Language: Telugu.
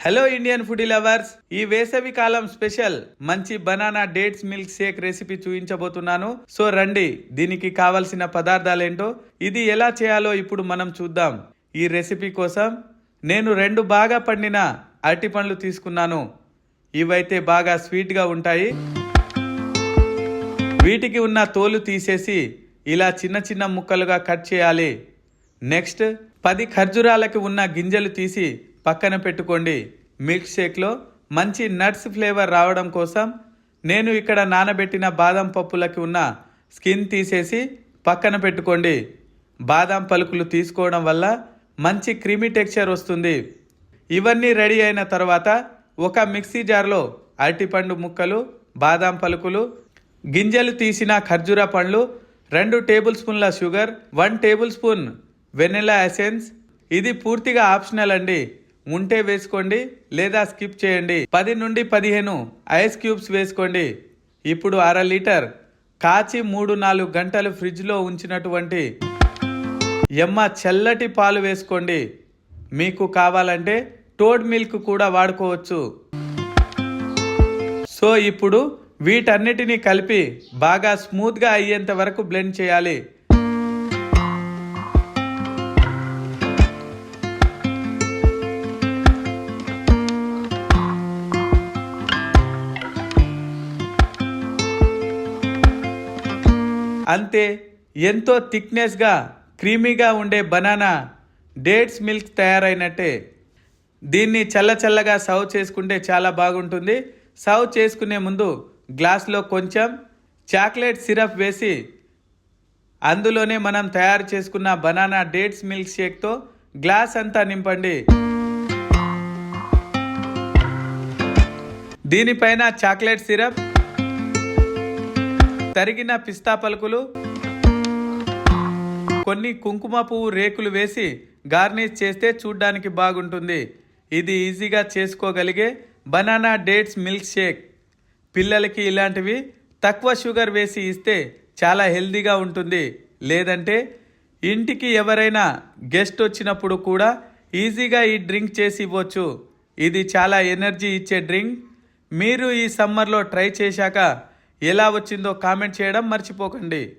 హలో ఇండియన్ ఫుడ్ లవర్స్ ఈ వేసవి కాలం స్పెషల్ మంచి banana dates milk shake recipe చూపించబోతున్నాను. సో రండి దీనికి కావలసిన పదార్థాలేంటో ఇది ఎలా చేయాలో ఇప్పుడు మనం చూద్దాం. ఈ రెసిపీ కోసం నేను రెండు బాగా పండిన అరటి పండ్లు తీసుకున్నాను. ఇవైతే బాగా స్వీట్గా ఉంటాయి. వీటికి ఉన్న తోలు తీసేసి ఇలా చిన్న చిన్న ముక్కలుగా కట్ చేయాలి. నెక్స్ట్ పది ఖర్జూరాలకి ఉన్న గింజలు తీసి పక్కన పెట్టుకోండి. మిల్క్ షేక్లో మంచి నట్స్ ఫ్లేవర్ రావడం కోసం నేను ఇక్కడ నానబెట్టిన బాదం పప్పులకి ఉన్న స్కిన్ తీసేసి పక్కన పెట్టుకోండి. బాదం పలుకులు తీసుకోవడం వల్ల మంచి క్రీమీ టెక్స్చర్ వస్తుంది. ఇవన్నీ రెడీ అయిన తర్వాత ఒక మిక్సీ జార్లో అరటిపండు ముక్కలు బాదాం పలుకులు గింజలు తీసిన ఖర్జూర పండ్లు రెండు టేబుల్ స్పూన్ల sugar one table spoon vanilla essence. ఇది పూర్తిగా ఆప్షనల్ అండి. ఉంటే వేసుకోండి లేదా స్కిప్ చేయండి. పది నుండి పదిహేను ఐస్ క్యూబ్స్ వేసుకోండి. ఇప్పుడు అర లీటర్ కాచి మూడు నాలుగు గంటలు ఫ్రిడ్జ్లో ఉంచినటువంటి ఎమ్మ చల్లటి పాలు వేసుకోండి. మీకు కావాలంటే టోడ్ మిల్క్ కూడా వాడుకోవచ్చు. సో ఇప్పుడు వీటన్నిటినీ కలిపి బాగా స్మూత్గా అయ్యేంత వరకు బ్లెండ్ చేయాలి. అంతే ఎంతో థిక్నెస్గా క్రీమీగా ఉండే బనానా డేట్స్ మిల్క్ తయారైనట్టే. దీన్ని చల్ల చల్లగా సర్వ్ చేసుకుంటే చాలా బాగుంటుంది. సర్వ్ చేసుకునే ముందు గ్లాస్లో కొంచెం చాక్లెట్ సిరప్ వేసి అందులోనే మనం తయారు చేసుకున్న బనానా డేట్స్ మిల్క్ షేక్తో గ్లాస్ అంతా నింపండి. దీనిపైన చాక్లెట్ సిరప్ తరిగిన పిస్తా పలుకులు కొన్ని కుంకుమ పువ్వు రేకులు వేసి గార్నిష్ చేస్తే చూడ్డానికి బాగుంటుంది. ఇది ఈజీగా చేసుకోగలిగే బనానా డేట్స్ మిల్క్ షేక్ పిల్లలకి ఇలాంటివి తక్కువ షుగర్ వేసి ఇస్తే చాలా హెల్దీగా ఉంటుంది. లేదంటే ఇంటికి ఎవరైనా గెస్ట్ వచ్చినప్పుడు కూడా ఈజీగా ఈ డ్రింక్ చేసి ఇవ్వచ్చు. ఇది చాలా ఎనర్జీ ఇచ్చే డ్రింక్. మీరు ఈ సమ్మర్లో ట్రై చేశాక ఎలా వచ్చిందో కామెంట్ చేయడం మర్చిపోకండి.